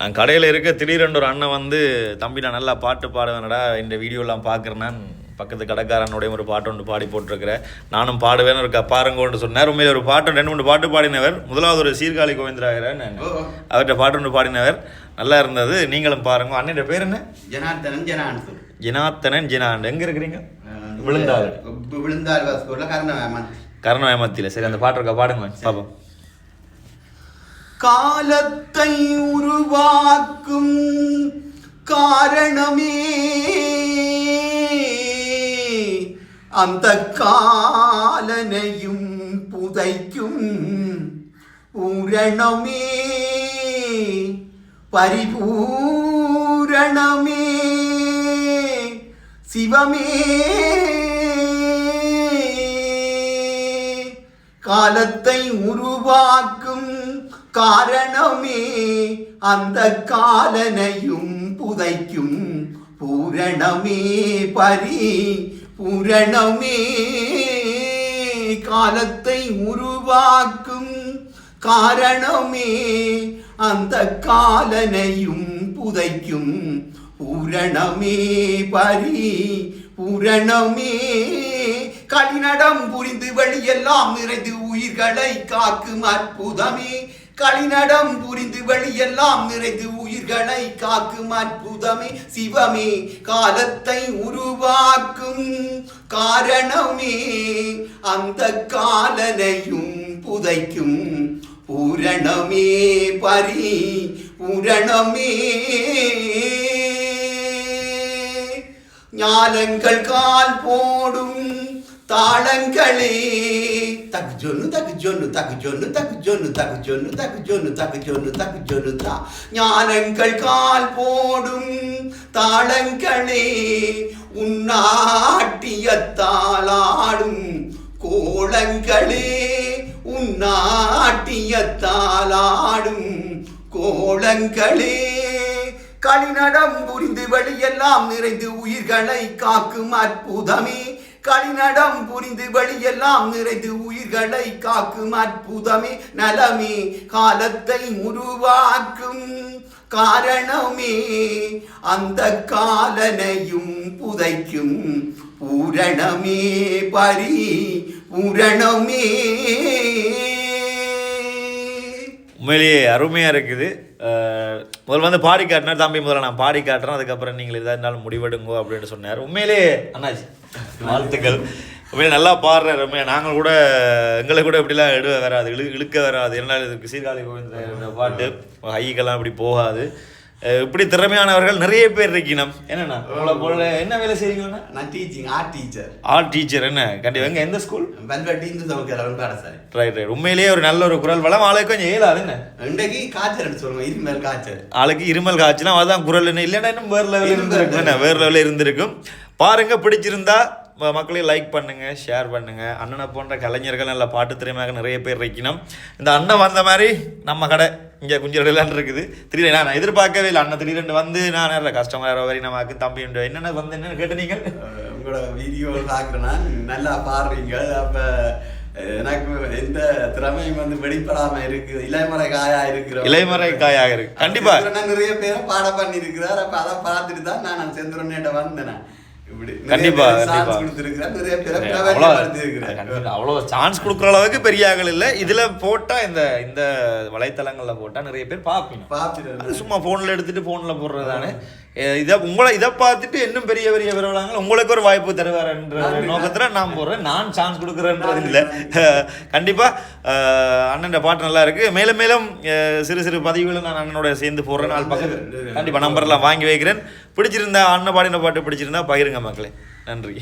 நான் கடையில் இருக்க திடீரென்று ஒரு அண்ணன் வந்து தம்பி நான் நல்லா பாட்டு பாடுவேனடா இந்த வீடியோலாம் பார்க்குறேன் பக்கத்து கடைக்காரனுடைய ஒரு பாட்டு ஒன்று பாடி போட்டிருக்கிறேன். நானும் பாடுவேன்னு ஒரு பாருங்கன்னு சொன்னார். உண்மையில ஒரு பாட்டு ரெண்டு மூணு பாட்டு பாடினவர். முதலாவது ஒரு சீர்காழி கோவிந்தராகிறேன் அவர்கிட்ட பாட்டு ஒன்று பாடினவர். நல்லா இருந்தது. நீங்களும் பாருங்க. அண்ணன் பேர் என்ன? ஜனார்த்தனன் ஜனான்சு. ஜினாத்தனன் ஜினான். எங்கே இருக்கிறீங்க? விழுந்தாள் விழுந்தாள் கர்ணவேமன் கருணாயமத்தியில் சரி அந்த பாட்டு இருக்கா? பாடுங்க. பாப்போம். காலத்தை உருவாக்கும் காரணமே அந்த காலனையும் புதைக்கும் பூரணமே பரிபூரணமே சிவமே. காலத்தை உருவாக்கும் காரணமே அந்த காலனையும் புதைக்கும் பூரணமே பரி பூரணமே. காலத்தை உருவாக்கும் காரணமே அந்த காலனையும் புதைக்கும் பூரணமே பரி பூரணமே. களிநடம் புரிந்து வழியெல்லாம் நிறைந்து உயிர்களை காக்கும் அற்புதமே. களிநடம் புரிந்து வழியெல்லாம் நிறைந்து உயிர்களை காக்கும் அற்புதமே சிவமே. காலத்தை உருவாக்கும் காரணமே அந்த காலனையும் புதைக்கும் பூரணமே பரி பூரணமே. ஞானங்கள் கால் போடும் தாளங்களே தகு ஜொன்னு தகு ஜொன்னு தகு ஜொன்னு தகு ஜொன்னு தகு ஜொன்னு தகு ஜொன்னு தகு ஜொன்னு தகு ஜொன்னு தா. ஞானங்கள் கால் போடும் தாளங்களே உன்னாட்டியத்தாளாடும் கோலங்களே உன்னாட்டியத்தாளாடும் கோளங்களே களிநடம் புரிந்து வழியெல்லாம் நிறைந்து உயிர்களை காக்கும் அற்புதமே. களிநடம் புரிந்து வழியெல்லாம் நிறைந்து உயிர்களை காக்கும் அற்புதமே நலமே. காலத்தை உருவாக்கும் காரணமே அந்த காலனையும் புதைக்கும் பூரணமே பரி பூரணமே உண்மையிலேயே அருமையாக இருக்குது. முதல்ல வந்து பாடி காட்டினார் தம்பி முதல்ல நான் பாடி காட்டுறேன் அதுக்கப்புறம் நீங்கள் எதாக இருந்தாலும் முடிவெடுங்கோ அப்படின்னு சொன்னார். உண்மையிலேயே அண்ணாச்சி வாழ்த்துக்கள். உண்மையிலே நல்லா பாடுறாரு உண்மையாக நாங்கள் கூட எங்களை கூட இப்படிலாம் எடுவ வராது இழு இழுக்க வராது. என்னால் இதுக்கு சீர்காழி கோவிந்த பாட்டு ஹைக்கெல்லாம் இப்படி போகாது. இப்படி திறமையானவர்கள் நிறைய பேர் இருக்கணும் என்னண்ணா? உங்களை போல என்ன வேலை செய்றீங்கண்ணா நான் teaching art teacher art teacher என்ன? கண்டிப்பாக எங்க எந்த ஸ்கூல் வெல்வெட்டி இந்து சமக்கிற பாடசாலை ரைட் ரைட் உண்மையிலேயே ஒரு நல்ல ஒரு குரல். வளம் ஆளுக்கு கொஞ்சம் ஏலாது என்ன? இன்றைக்கு காய்ச்சல் சொல்லுங்க இருமல் காய்ச்சல். ஆளுக்கு இருமல் காய்ச்சலாம் அதான் குரல் என்ன இல்லைன்னா இன்னும் வேறு லெவலில் இருந்திருக்கும் என்ன? வேறு லெவலில் இருந்திருக்கும். பாருங்க பிடிச்சிருந்தா ம- மக்களே லைக் பண்ணுங்க ஷேர் பண்ணுங்க. அண்ணனை போன்ற கலைஞர்கள் நல்ல பாட்டு திறமையாக நிறைய பேர் இருக்கணும் இந்த அண்ணன் வந்த மாதிரி நம்ம கடை இங்கே குஞ்சரடையிலான் இருக்குது. திடீர்னு நான் எதிர்பார்க்கவே இல்லை. அண்ணன் திடீர்னு வந்து நான் நிறைய கஸ்டமர் வரை நமக்கு தம்பி. என்னென்ன வந்து என்னென்னு கேட்டு நீங்கள் உங்களோட வீடியோ பார்க்குறேன்னா நல்லா பாடுறீங்க. அப்ப எனக்கு எந்த திறமையும் வந்து வெளிப்படாம இருக்கு இலைமறை காயா இருக்கிற இலைமறை காயாக இருக்கு. கண்டிப்பா. செந்துரனை நிறைய பேரை பாட பண்ணி இருக்கிறார் அப்ப அதை பார்த்துட்டு தான் நான் செந்துரன்கிட்ட வந்தேன் கண்டிப்பா, அவ்வளோ சான்ஸ் கொடுக்குற அளவுக்கு பெரிய ஆகல இல்லை. இதில் போட்டால் இந்த இந்த வலைத்தளங்களில் போட்டால் நிறைய பேர் பார்ப்பீங்க சும்மா ஃபோனில் எடுத்துட்டு ஃபோனில் போடுறது தானே இதை உங்களை இதை பார்த்துட்டு இன்னும் பெரிய பெரிய விரவலாங்க உங்களுக்கு ஒரு வாய்ப்பு தருவார்ன்ற நோக்கத்தில் நான் போடுறேன் நான் சான்ஸ் கொடுக்குறேன்றது இல்லை. கண்டிப்பாக அண்ணன் பாட்டு நல்லா இருக்கு. மேலும் மேலும் சிறு சிறு பதிவுகளும் நான் அண்ணனோட சேர்ந்து போடுறேன். நாலு பக்கத்து கண்டிப்பாக நம்பர்லாம் வாங்கி வைக்கிறேன். பிடிச்சிருந்தா அண்ணன் பாடின பாட்டு பிடிச்சிருந்தா பகிருங்க மக்களே. நன்றி.